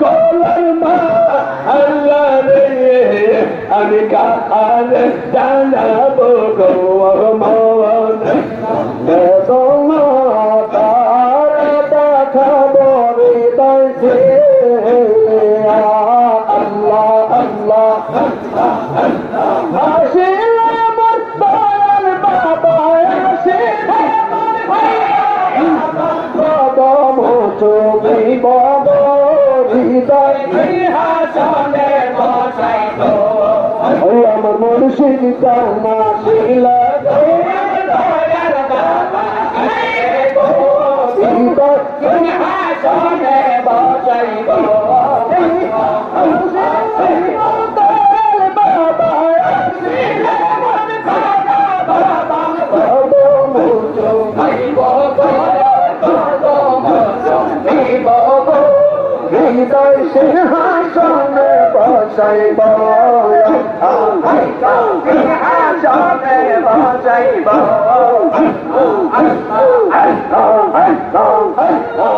বলার মা আল্লাহ রে আমি কার জানাব গো মন তার দেখাবো হৃদয় সে আল্লাহ আল্লাহ। আসিলে আমার মুর্শিদ কানা শিলা হৃদয় Oh,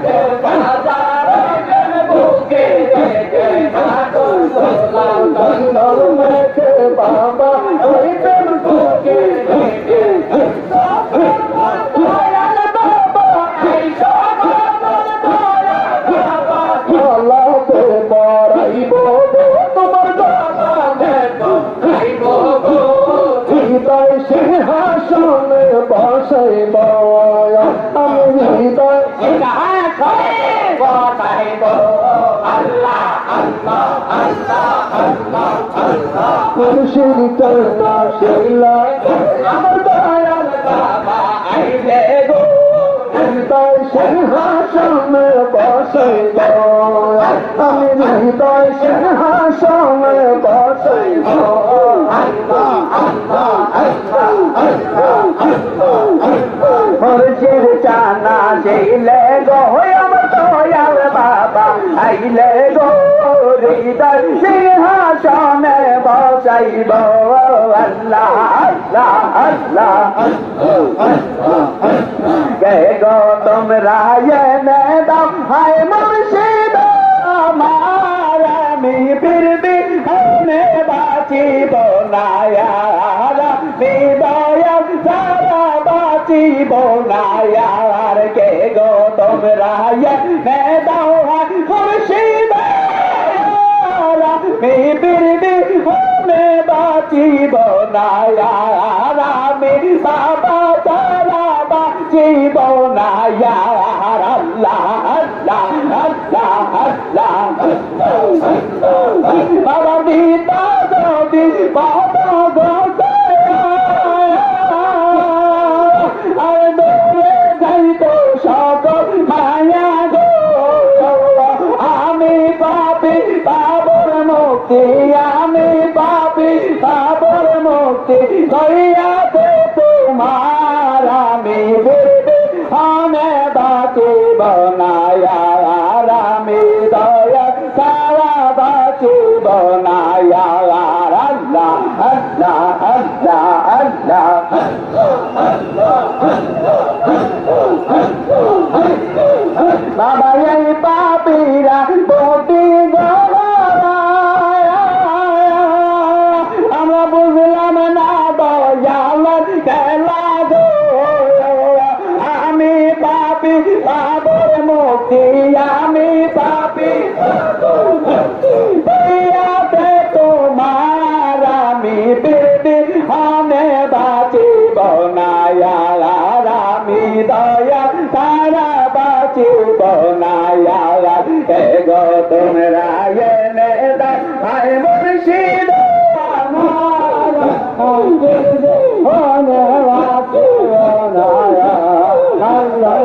মানুষের চলতা শৈলা আমার দয়াল বাবা আইলে গো। তাই সিংহাসনে বসে আমি তাই সিংহাসনে বসে মানুষের চানা যেলে গো। দয়াল বাবা, আইলে গো হৃদয় সিংহাসনে বসাইব। আল্লাহ আল্লাহ আল্লাহ। গে গো, তোমরা এনে দাম হায় মুর্শিদ, আমার আমি ফিরবি, এনে বাঁচিব না। আমি বাঁচিব না আর কে গো তোমরা? এনে দাও হায় আমি বাবা মুক্তি আমি পাবি পাবর মুক্তি দইয়াতে তোমার আমি আমি বাঁচি বনায়া আমি দয়া সারা বাঁচি বনায়া আল্লাহ আল্লাহ আল্লাহ আল্লাহ আল্লাহ আল্লাহ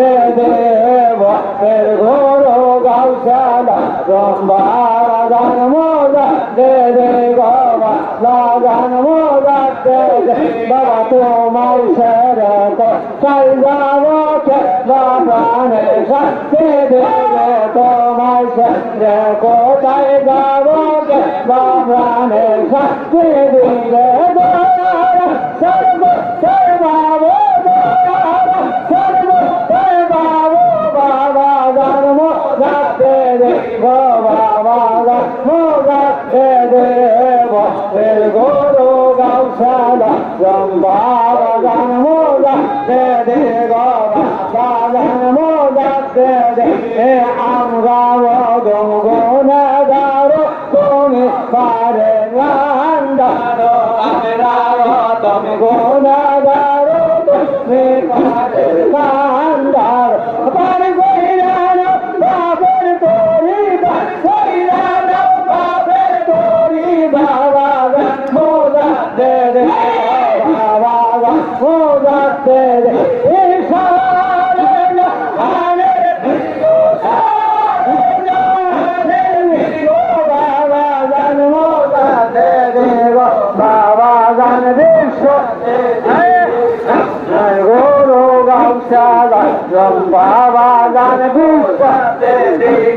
দে দে ভক্তের ঘোর গাউসালা রম্বার জন্ম দে দে বাবা জন্ম দে দে বাবা তোমার শরত চাই যাওয়াকে বাবানে শক্তি দে দে তোমার শরত কোথায় যাওয়াকে বাবানে শক্তি দিলে বাবা রামবা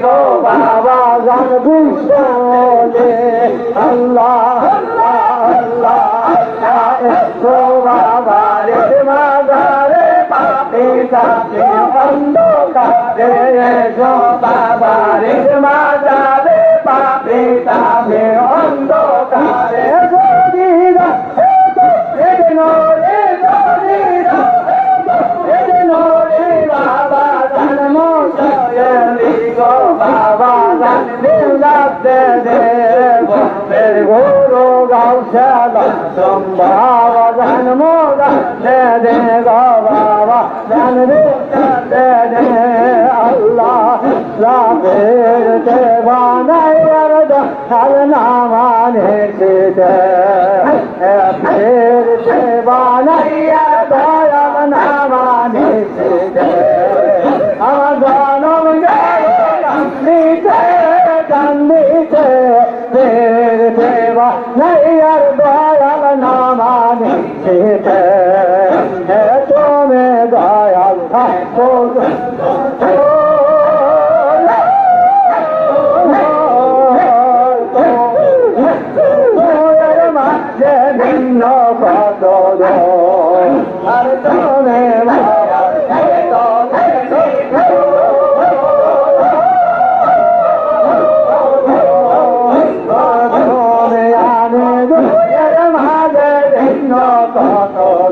গো বাবা গান বিশ্বলে আল্লাহ আল্লাহ গো বাবা রে মাদারে তাতে অন্ধকারে গো বাবা রে মাদারে পাপি তাতে অন্ধকারে দেব গুরু গৌশল সম্ভাব জন্ম দে দে বাবা জন্ম দে দে আল্লাহ রাবের দেবানায় আর নামানে সে। দে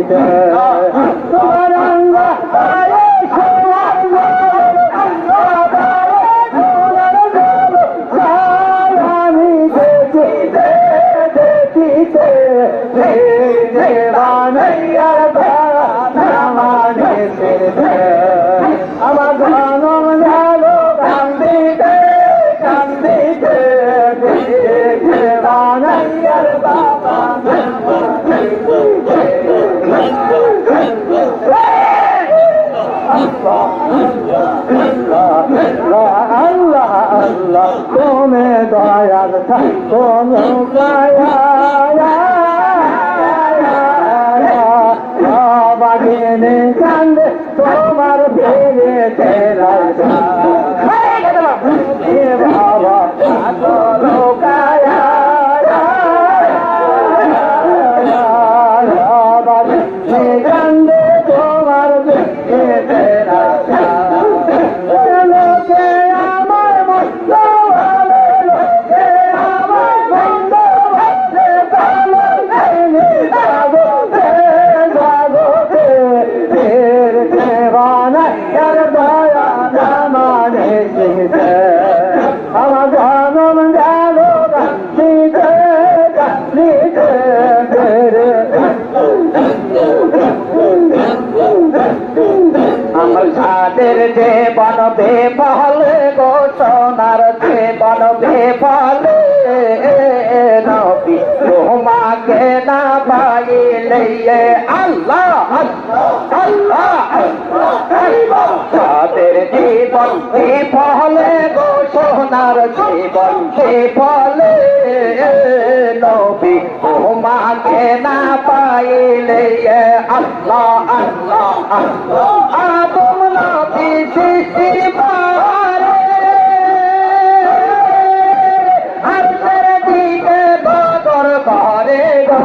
হইতে দয়ার থাকো নৌকায়া যাদের জীবন বেফল গো সোনার জীবন বেফল নবী তোমাকে না পাইলে আল্লাহ আল্লাহ যাদের জীবন বিফল গো সোনার জীবন বিফল নবী তোমাকে না পাইলে আল্লাহ আল্লাহ আল্লাহ করে গো।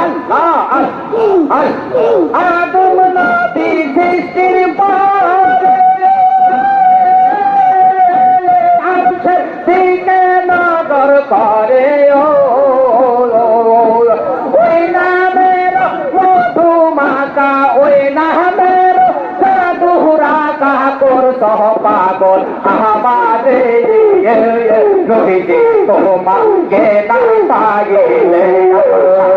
আল্লাহ আল্লাহ। จิกโตมังเกนังตาเยเลนะ